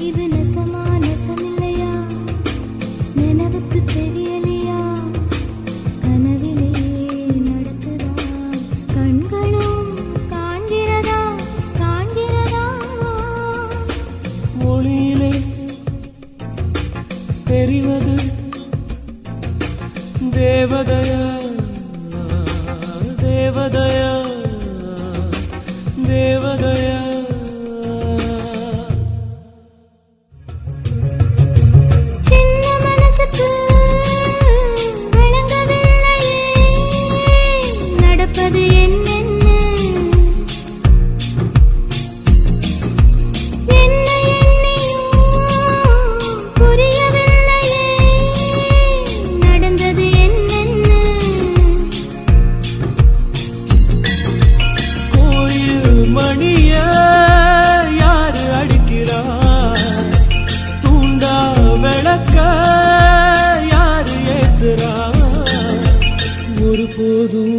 இது நெசமா நெசமில்லையா? நினைவுக்கு தெரியலையா? கனவிலே நடக்குதா? கண்களும் காண்கிறதா? காண்கிறதா? ஒளியிலே தெரிவது தேவதையா? 孤独